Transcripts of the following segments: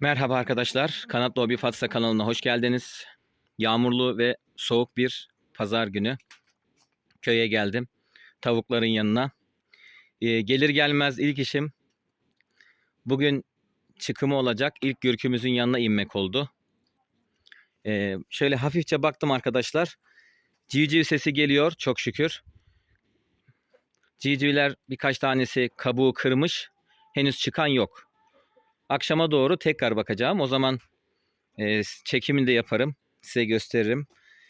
Merhaba arkadaşlar. Kanatlı Hobi Fatsa kanalına hoş geldiniz. Yağmurlu ve soğuk bir pazar günü köye geldim. Tavukların yanına. Ee, gelir gelmez ilk işim bugün çıkımı olacak ilk gürkümüzün yanına inmek oldu. Ee, şöyle hafifçe baktım arkadaşlar. Civciv sesi geliyor çok şükür. Civcivler birkaç tanesi kabuğu kırmış. Henüz çıkan yok. Akşama doğru tekrar bakacağım. O zaman e, çekimini de yaparım. Size gösteririm.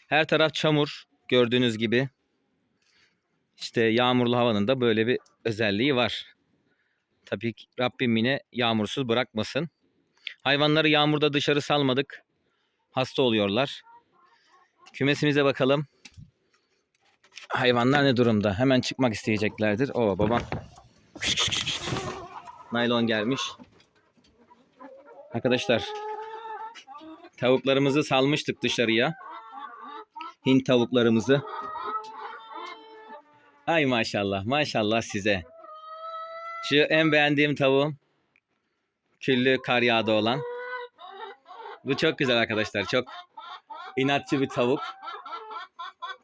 Her taraf çamur gördüğünüz gibi. İşte yağmurlu havanın da böyle bir özelliği var. Tabii ki Rabbim yine yağmursuz bırakmasın. Hayvanları yağmurda dışarı salmadık. Hasta oluyorlar. Kümesimize bakalım. Hayvanlar ne durumda? Hemen çıkmak isteyeceklerdir. Oo babam. Naylon gelmiş. Arkadaşlar tavuklarımızı salmıştık dışarıya. Hint tavuklarımızı. Ay maşallah maşallah size. Şu en beğendiğim tavuğum. Küllü kar yağdı olan. Bu çok güzel arkadaşlar. Çok inatçı bir tavuk.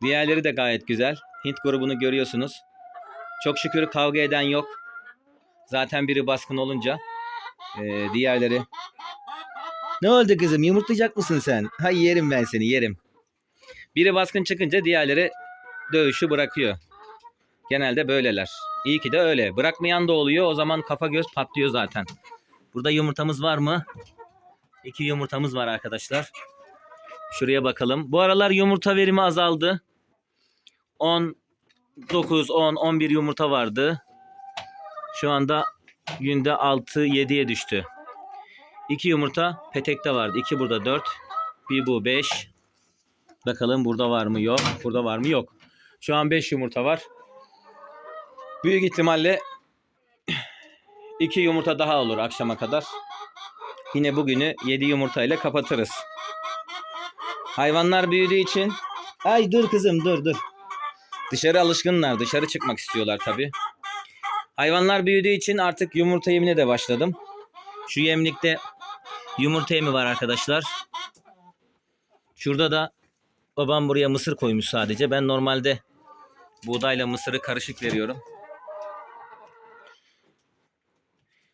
Diğerleri de gayet güzel. Hint grubunu görüyorsunuz. Çok şükür kavga eden yok. Zaten biri baskın olunca ee, diğerleri ne oldu kızım yumurtlayacak mısın sen? Ha yerim ben seni yerim. Biri baskın çıkınca diğerleri dövüşü bırakıyor. Genelde böyleler. İyi ki de öyle. Bırakmayan da oluyor. O zaman kafa göz patlıyor zaten. Burada yumurtamız var mı? İki yumurtamız var arkadaşlar. Şuraya bakalım. Bu aralar yumurta verimi azaldı. 10, 9, 10, 11 yumurta vardı. Şu anda günde 6-7'ye düştü. 2 yumurta petekte vardı. 2 burada 4. Bir bu 5. Bakalım burada var mı yok. Burada var mı yok. Şu an 5 yumurta var. Büyük ihtimalle 2 yumurta daha olur akşama kadar. Yine bugünü 7 yumurta ile kapatırız. Hayvanlar büyüdüğü için Ay dur kızım dur dur. Dışarı alışkınlar. Dışarı çıkmak istiyorlar tabii. Hayvanlar büyüdüğü için artık yumurta yemine de başladım. Şu yemlikte yumurta yemi var arkadaşlar. Şurada da babam buraya mısır koymuş sadece. Ben normalde buğdayla mısırı karışık veriyorum.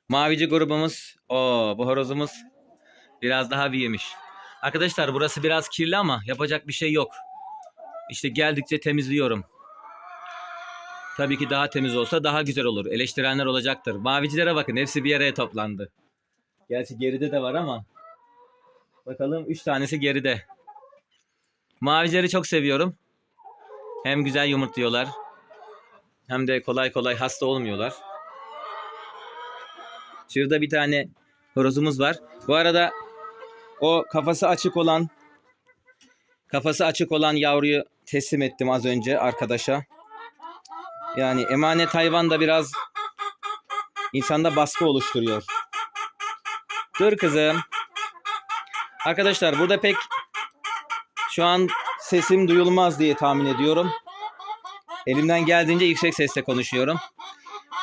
Mavici grubumuz. o bu horozumuz biraz daha büyümüş. Arkadaşlar burası biraz kirli ama yapacak bir şey yok. İşte geldikçe temizliyorum. Tabii ki daha temiz olsa daha güzel olur. Eleştirenler olacaktır. Mavicilere bakın hepsi bir araya toplandı. Gerçi geride de var ama. Bakalım 3 tanesi geride. Mavicileri çok seviyorum. Hem güzel yumurtluyorlar. Hem de kolay kolay hasta olmuyorlar. Şurada bir tane horozumuz var. Bu arada o kafası açık olan kafası açık olan yavruyu teslim ettim az önce arkadaşa. Yani emanet hayvan da biraz insanda baskı oluşturuyor. Dur kızım. Arkadaşlar burada pek şu an sesim duyulmaz diye tahmin ediyorum. Elimden geldiğince yüksek sesle konuşuyorum.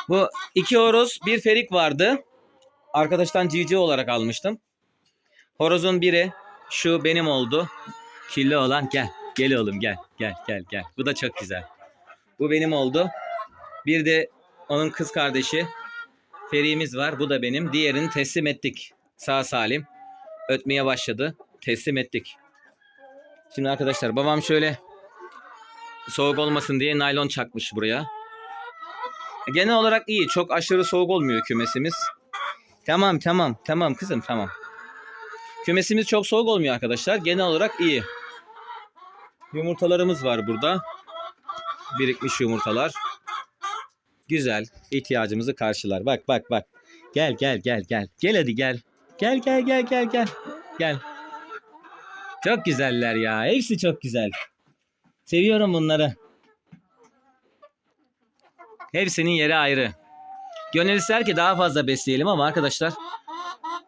Bu iki horoz, bir ferik vardı. Arkadaştan cici olarak almıştım. Horozun biri şu benim oldu. Kirli olan gel. Gel oğlum gel. Gel gel gel. Bu da çok güzel. Bu benim oldu. Bir de onun kız kardeşi Feri'miz var. Bu da benim. Diğerini teslim ettik. Sağ salim. Ötmeye başladı. Teslim ettik. Şimdi arkadaşlar babam şöyle soğuk olmasın diye naylon çakmış buraya. Genel olarak iyi. Çok aşırı soğuk olmuyor kümesimiz. Tamam tamam tamam kızım tamam. Kümesimiz çok soğuk olmuyor arkadaşlar. Genel olarak iyi. Yumurtalarımız var burada. Birikmiş yumurtalar. Güzel. ihtiyacımızı karşılar. Bak bak bak. Gel gel gel gel. Gel hadi gel. Gel gel gel gel gel. Gel. Çok güzeller ya. Hepsi çok güzel. Seviyorum bunları. Hepsinin yeri ayrı. Gönül ister ki daha fazla besleyelim ama arkadaşlar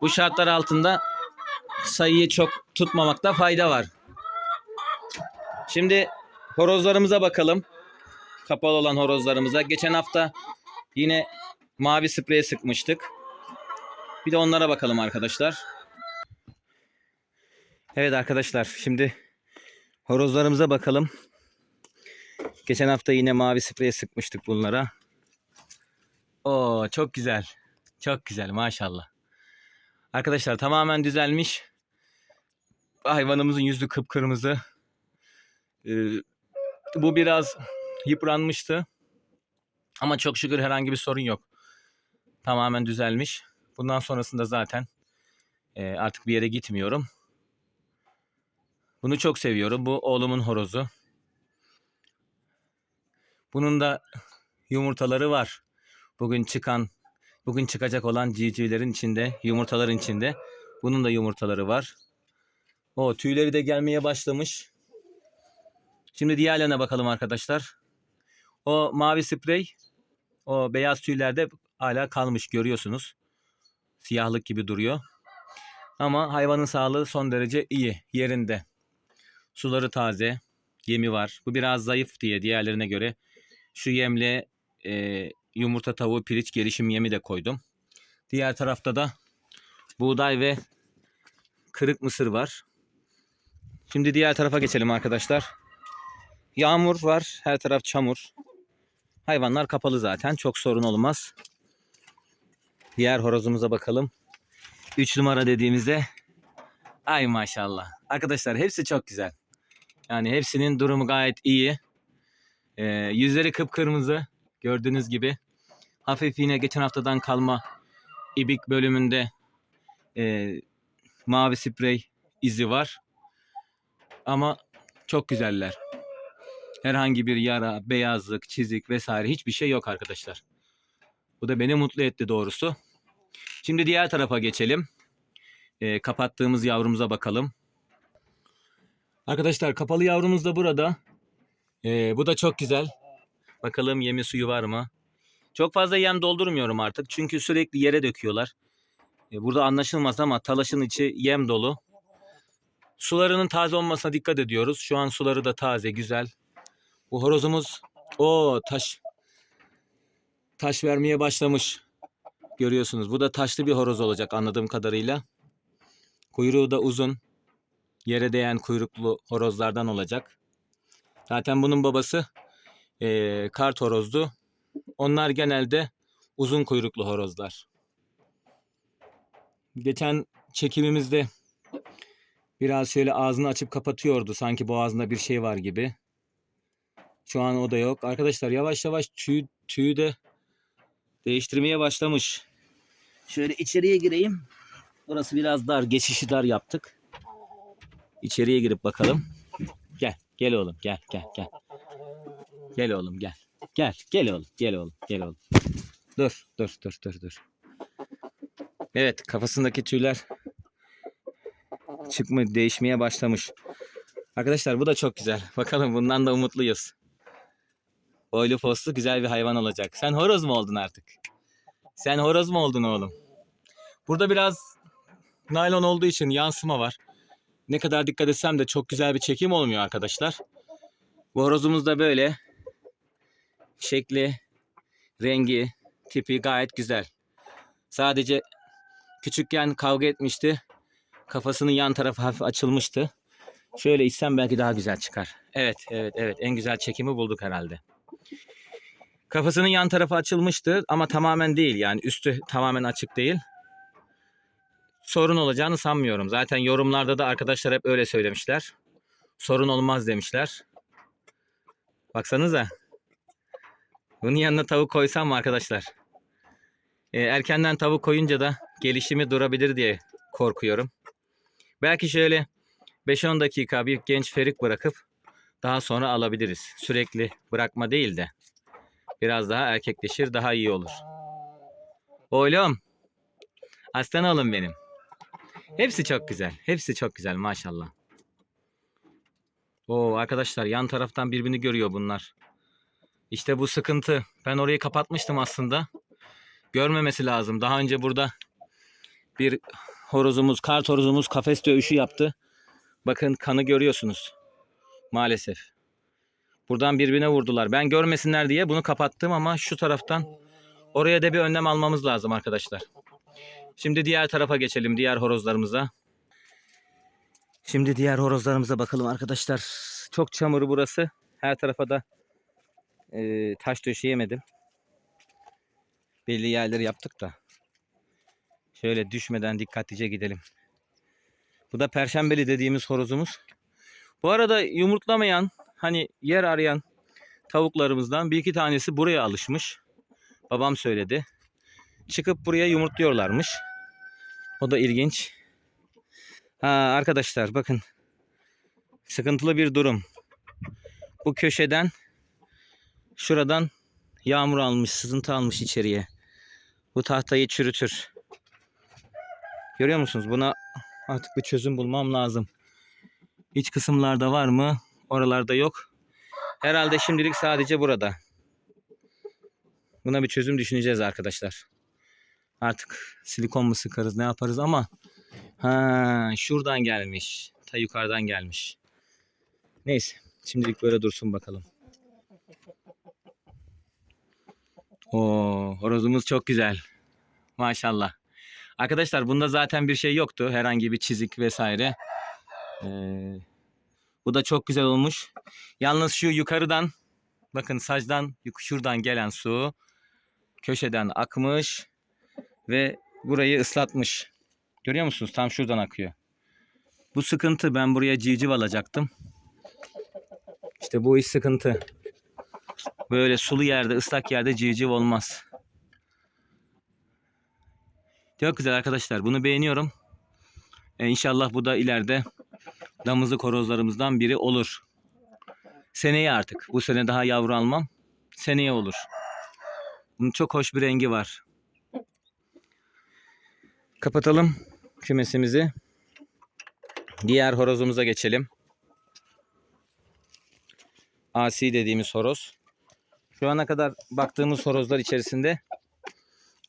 bu şartlar altında sayıyı çok tutmamakta fayda var. Şimdi horozlarımıza bakalım. Kapalı olan horozlarımıza. Geçen hafta yine mavi spreye sıkmıştık. Bir de onlara bakalım arkadaşlar. Evet arkadaşlar şimdi horozlarımıza bakalım. Geçen hafta yine mavi sprey sıkmıştık bunlara. Oo çok güzel. Çok güzel maşallah. Arkadaşlar tamamen düzelmiş. Hayvanımızın yüzü kıpkırmızı. Ee, bu biraz yıpranmıştı. Ama çok şükür herhangi bir sorun yok. Tamamen düzelmiş. Bundan sonrasında zaten e, artık bir yere gitmiyorum. Bunu çok seviyorum. Bu oğlumun horozu. Bunun da yumurtaları var. Bugün çıkan, bugün çıkacak olan civcivlerin içinde, yumurtaların içinde. Bunun da yumurtaları var. O tüyleri de gelmeye başlamış. Şimdi diğerlerine bakalım arkadaşlar. O mavi sprey, o beyaz tüylerde hala kalmış görüyorsunuz. Siyahlık gibi duruyor. Ama hayvanın sağlığı son derece iyi, yerinde. Suları taze, yemi var. Bu biraz zayıf diye diğerlerine göre. Şu yemle e, yumurta tavuğu piriç gelişim yemi de koydum. Diğer tarafta da buğday ve kırık mısır var. Şimdi diğer tarafa geçelim arkadaşlar. Yağmur var, her taraf çamur. Hayvanlar kapalı zaten, çok sorun olmaz. Diğer horozumuza bakalım. 3 numara dediğimizde ay maşallah. Arkadaşlar hepsi çok güzel. Yani hepsinin durumu gayet iyi. Ee, yüzleri kıpkırmızı gördüğünüz gibi. Hafif yine geçen haftadan kalma ibik bölümünde e, mavi sprey izi var. Ama çok güzeller. Herhangi bir yara, beyazlık, çizik vesaire hiçbir şey yok arkadaşlar. Bu da beni mutlu etti doğrusu. Şimdi diğer tarafa geçelim. Ee, kapattığımız yavrumuza bakalım. Arkadaşlar kapalı yavrumuz da burada. Ee, bu da çok güzel. Bakalım yemi suyu var mı? Çok fazla yem doldurmuyorum artık. Çünkü sürekli yere döküyorlar. Ee, burada anlaşılmaz ama talaşın içi yem dolu. Sularının taze olmasına dikkat ediyoruz. Şu an suları da taze, güzel. Bu horozumuz o taş taş vermeye başlamış. Görüyorsunuz. Bu da taşlı bir horoz olacak anladığım kadarıyla. Kuyruğu da uzun. Yere değen kuyruklu horozlardan olacak. Zaten bunun babası eee kart horozdu. Onlar genelde uzun kuyruklu horozlar. Geçen çekimimizde biraz şöyle ağzını açıp kapatıyordu. Sanki boğazında bir şey var gibi. Şu an o da yok. Arkadaşlar yavaş yavaş tüy, tüyü de değiştirmeye başlamış. Şöyle içeriye gireyim. Burası biraz dar. Geçişi dar yaptık. İçeriye girip bakalım. Gel. Gel oğlum. Gel. Gel. Gel. Gel oğlum. Gel. Gel. Gel oğlum. Gel oğlum. Gel oğlum. Dur. Dur. Dur. Dur. Dur. Evet. Kafasındaki tüyler çıkma değişmeye başlamış. Arkadaşlar bu da çok güzel. Bakalım bundan da umutluyuz. Boylu postlu güzel bir hayvan olacak. Sen horoz mu oldun artık? Sen horoz mu oldun oğlum? Burada biraz naylon olduğu için yansıma var. Ne kadar dikkat etsem de çok güzel bir çekim olmuyor arkadaşlar. Bu horozumuz da böyle. Şekli, rengi, tipi gayet güzel. Sadece küçükken kavga etmişti. Kafasının yan tarafı hafif açılmıştı. Şöyle içsem belki daha güzel çıkar. Evet, evet, evet. En güzel çekimi bulduk herhalde. Kafasının yan tarafı açılmıştı ama tamamen değil yani üstü tamamen açık değil. Sorun olacağını sanmıyorum. Zaten yorumlarda da arkadaşlar hep öyle söylemişler. Sorun olmaz demişler. Baksanıza. Bunun yanına tavuk koysam mı arkadaşlar? Ee, erkenden tavuk koyunca da gelişimi durabilir diye korkuyorum. Belki şöyle 5-10 dakika bir genç ferik bırakıp daha sonra alabiliriz. Sürekli bırakma değil de biraz daha erkekleşir daha iyi olur. Oğlum. Aslan oğlum benim. Hepsi çok güzel. Hepsi çok güzel maşallah. Oo arkadaşlar yan taraftan birbirini görüyor bunlar. İşte bu sıkıntı. Ben orayı kapatmıştım aslında. Görmemesi lazım. Daha önce burada bir horozumuz, kart horozumuz kafes dövüşü yaptı. Bakın kanı görüyorsunuz. Maalesef. Buradan birbirine vurdular. Ben görmesinler diye bunu kapattım ama şu taraftan oraya da bir önlem almamız lazım arkadaşlar. Şimdi diğer tarafa geçelim. Diğer horozlarımıza. Şimdi diğer horozlarımıza bakalım arkadaşlar. Çok çamur burası. Her tarafa da e, taş döşeyemedim. Belli yerleri yaptık da. Şöyle düşmeden dikkatlice gidelim. Bu da perşembeli dediğimiz horozumuz. Bu arada yumurtlamayan hani yer arayan tavuklarımızdan bir iki tanesi buraya alışmış. Babam söyledi. Çıkıp buraya yumurtluyorlarmış. O da ilginç. Ha, arkadaşlar bakın. Sıkıntılı bir durum. Bu köşeden şuradan yağmur almış, sızıntı almış içeriye. Bu tahtayı çürütür. Görüyor musunuz? Buna artık bir çözüm bulmam lazım. İç kısımlarda var mı? Oralarda yok. Herhalde şimdilik sadece burada. Buna bir çözüm düşüneceğiz arkadaşlar. Artık silikon mu sıkarız ne yaparız ama ha şuradan gelmiş. Ta yukarıdan gelmiş. Neyse. Şimdilik böyle dursun bakalım. Oo, horozumuz çok güzel. Maşallah. Arkadaşlar bunda zaten bir şey yoktu. Herhangi bir çizik vesaire. Ee, bu da çok güzel olmuş. Yalnız şu yukarıdan bakın sacdan şuradan gelen su köşeden akmış ve burayı ıslatmış. Görüyor musunuz? Tam şuradan akıyor. Bu sıkıntı. Ben buraya civciv alacaktım. İşte bu iş sıkıntı. Böyle sulu yerde, ıslak yerde civciv olmaz. Çok güzel arkadaşlar. Bunu beğeniyorum. E, inşallah bu da ileride damızlık horozlarımızdan biri olur. Seneye artık. Bu sene daha yavru almam. Seneye olur. Bunun çok hoş bir rengi var. Kapatalım kümesimizi. Diğer horozumuza geçelim. Asi dediğimiz horoz. Şu ana kadar baktığımız horozlar içerisinde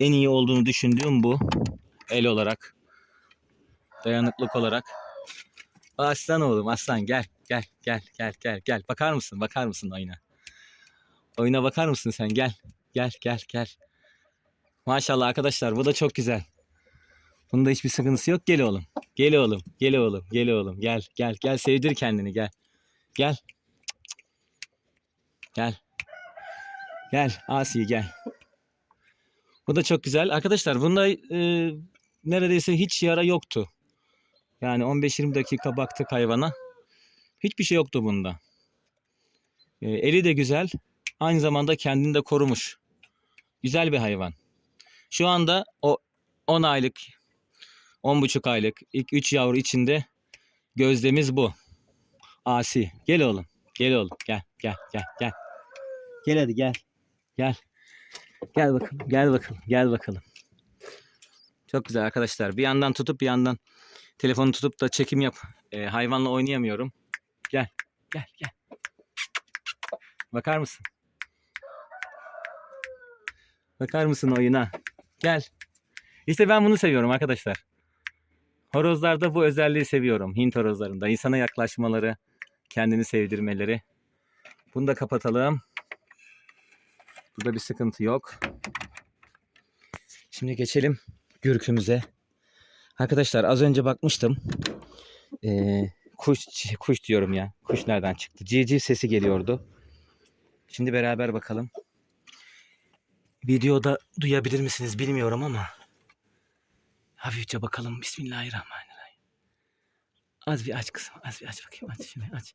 en iyi olduğunu düşündüğüm bu. El olarak. Dayanıklık olarak. Aslan oğlum aslan gel gel gel gel gel gel. Bakar mısın bakar mısın oyuna? Oyuna bakar mısın sen gel. Gel gel gel. Maşallah arkadaşlar bu da çok güzel. Bunda hiçbir sıkıntısı yok. Gel oğlum. Gel oğlum. Gel oğlum. Gel oğlum. Gel gel gel sevdir kendini gel. Gel. Gel. Gel Asi gel. Bu da çok güzel. Arkadaşlar bunda e, neredeyse hiç yara yoktu. Yani 15-20 dakika baktık hayvana. Hiçbir şey yoktu bunda. E, eli de güzel. Aynı zamanda kendini de korumuş. Güzel bir hayvan. Şu anda o 10 aylık, 10,5 aylık ilk 3 yavru içinde gözdemiz bu. Asi. Gel oğlum. Gel oğlum. Gel gel gel gel. Gel hadi gel. Gel. Gel bakalım. Gel bakalım. Gel bakalım. Çok güzel arkadaşlar. Bir yandan tutup bir yandan telefonu tutup da çekim yap. Ee, hayvanla oynayamıyorum. Gel. Gel gel. Bakar mısın? Bakar mısın oyuna? Gel. İşte ben bunu seviyorum arkadaşlar. Horozlarda bu özelliği seviyorum. Hint horozlarında. insana yaklaşmaları, kendini sevdirmeleri. Bunu da kapatalım. Burada bir sıkıntı yok. Şimdi geçelim gürkümüze. Arkadaşlar az önce bakmıştım. Ee, kuş kuş diyorum ya. Kuş nereden çıktı? Civciv sesi geliyordu. Şimdi beraber bakalım. Videoda duyabilir misiniz bilmiyorum ama. Hafifçe bakalım. Bismillahirrahmanirrahim. Az bir aç kızım. Az bir aç bakayım. Aç şunu aç.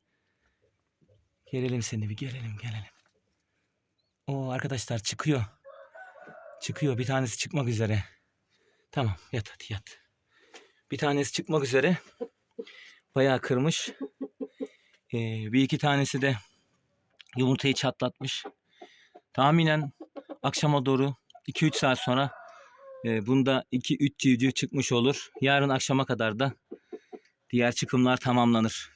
Gelelim seni bir gelelim gelelim. O arkadaşlar çıkıyor. Çıkıyor. Bir tanesi çıkmak üzere. Tamam yat hadi yat. Bir tanesi çıkmak üzere. Bayağı kırmış. Ee, bir iki tanesi de yumurtayı çatlatmış. Tahminen akşama doğru 2-3 saat sonra e, bunda 2-3 civciv çıkmış olur. Yarın akşama kadar da diğer çıkımlar tamamlanır.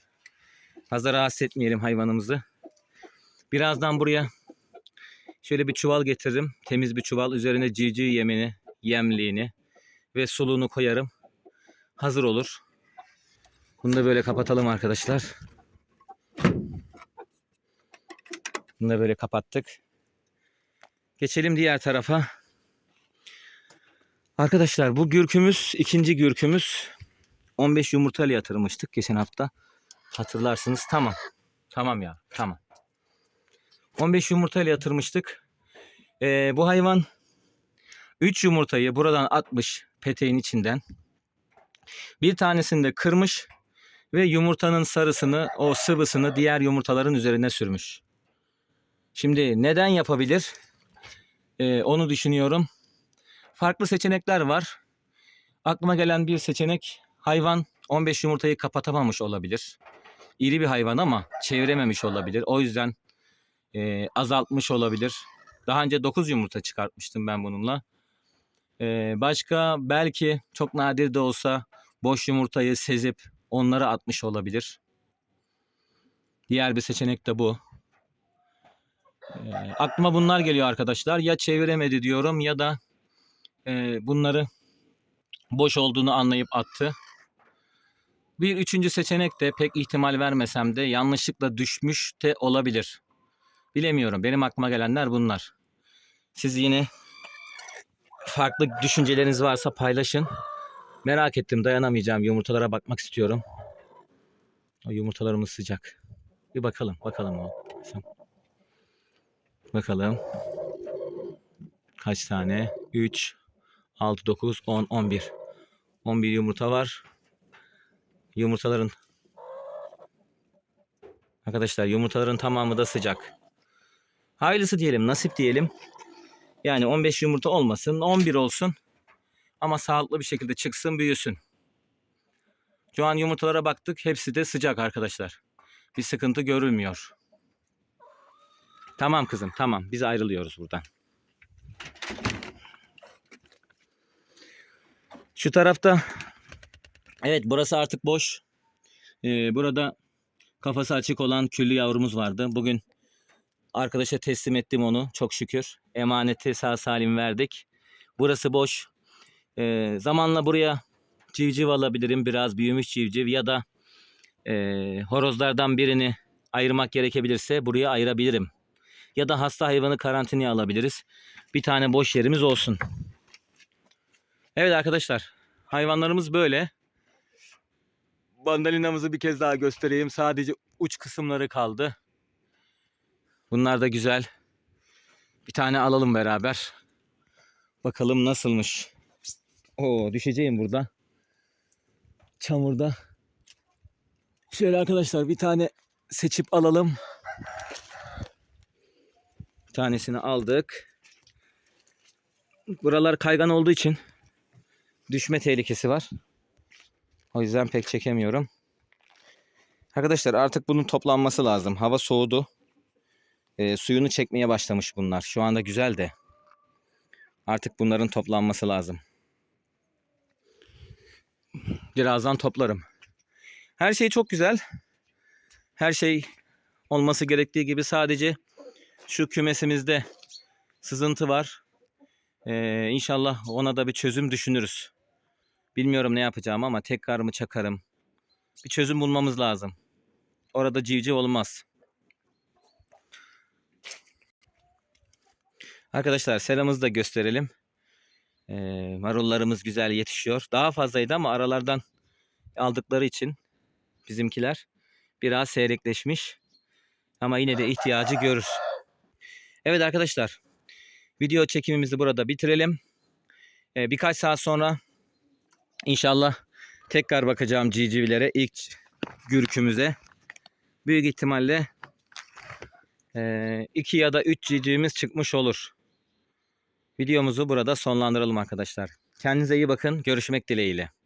Fazla rahatsız etmeyelim hayvanımızı. Birazdan buraya şöyle bir çuval getiririm. Temiz bir çuval. Üzerine civciv yemini, yemliğini ve suluğunu koyarım. Hazır olur. Bunu da böyle kapatalım arkadaşlar. Bunu da böyle kapattık. Geçelim diğer tarafa. Arkadaşlar bu gürkümüz ikinci gürkümüz. 15 yumurtayla yatırmıştık geçen hafta. Hatırlarsınız. Tamam. Tamam ya. Tamam. 15 yumurtayla yatırmıştık. Ee, bu hayvan 3 yumurtayı buradan atmış peteğin içinden. Bir tanesini de kırmış ve yumurtanın sarısını, o sıvısını diğer yumurtaların üzerine sürmüş. Şimdi neden yapabilir? Ee, onu düşünüyorum. Farklı seçenekler var. Aklıma gelen bir seçenek hayvan 15 yumurtayı kapatamamış olabilir. İri bir hayvan ama çevirememiş olabilir. O yüzden e, azaltmış olabilir. Daha önce 9 yumurta çıkartmıştım ben bununla. Ee, başka belki çok nadir de olsa boş yumurtayı sezip onları atmış olabilir. Diğer bir seçenek de bu. Ee, aklıma bunlar geliyor arkadaşlar. Ya çeviremedi diyorum ya da e, bunları boş olduğunu anlayıp attı. Bir üçüncü seçenek de pek ihtimal vermesem de yanlışlıkla düşmüş de olabilir. Bilemiyorum. Benim aklıma gelenler bunlar. Siz yine farklı düşünceleriniz varsa paylaşın. Merak ettim dayanamayacağım. Yumurtalara bakmak istiyorum. O yumurtalarımız sıcak. Bir bakalım. Bakalım o. Bakalım. Kaç tane? 3, 6, 9, 10, 11. 11 yumurta var. Yumurtaların Arkadaşlar yumurtaların tamamı da sıcak. Hayırlısı diyelim, nasip diyelim. Yani 15 yumurta olmasın, 11 olsun. Ama sağlıklı bir şekilde çıksın, büyüsün. Şu an yumurtalara baktık. Hepsi de sıcak arkadaşlar. Bir sıkıntı görülmüyor. Tamam kızım, tamam. Biz ayrılıyoruz buradan. Şu tarafta Evet burası artık boş. Ee, burada kafası açık olan küllü yavrumuz vardı. Bugün arkadaşa teslim ettim onu çok şükür. Emaneti sağ salim verdik. Burası boş. Ee, zamanla buraya civciv alabilirim. Biraz büyümüş civciv ya da e, horozlardan birini ayırmak gerekebilirse buraya ayırabilirim. Ya da hasta hayvanı karantinaya alabiliriz. Bir tane boş yerimiz olsun. Evet arkadaşlar hayvanlarımız böyle. Bandalinamızı bir kez daha göstereyim. Sadece uç kısımları kaldı. Bunlar da güzel. Bir tane alalım beraber. Bakalım nasılmış. Oo düşeceğim burada. Çamurda. Şöyle arkadaşlar bir tane seçip alalım. Bir tanesini aldık. Buralar kaygan olduğu için düşme tehlikesi var. O yüzden pek çekemiyorum. Arkadaşlar artık bunun toplanması lazım. Hava soğudu. Ee, suyunu çekmeye başlamış bunlar. Şu anda güzel de. Artık bunların toplanması lazım. Birazdan toplarım. Her şey çok güzel. Her şey olması gerektiği gibi sadece şu kümesimizde sızıntı var. Ee, inşallah ona da bir çözüm düşünürüz. Bilmiyorum ne yapacağım ama tekrar mı çakarım? Bir çözüm bulmamız lazım. Orada civciv olmaz. Arkadaşlar seramızı da gösterelim. Ee, marullarımız güzel yetişiyor. Daha fazlaydı ama aralardan aldıkları için bizimkiler biraz seyrekleşmiş. Ama yine de ihtiyacı görür. Evet arkadaşlar. Video çekimimizi burada bitirelim. Ee, birkaç saat sonra İnşallah tekrar bakacağım civcivlere ilk gürkümüze. Büyük ihtimalle eee, iki ya da üç civcivimiz çıkmış olur. Videomuzu burada sonlandıralım arkadaşlar. Kendinize iyi bakın. Görüşmek dileğiyle.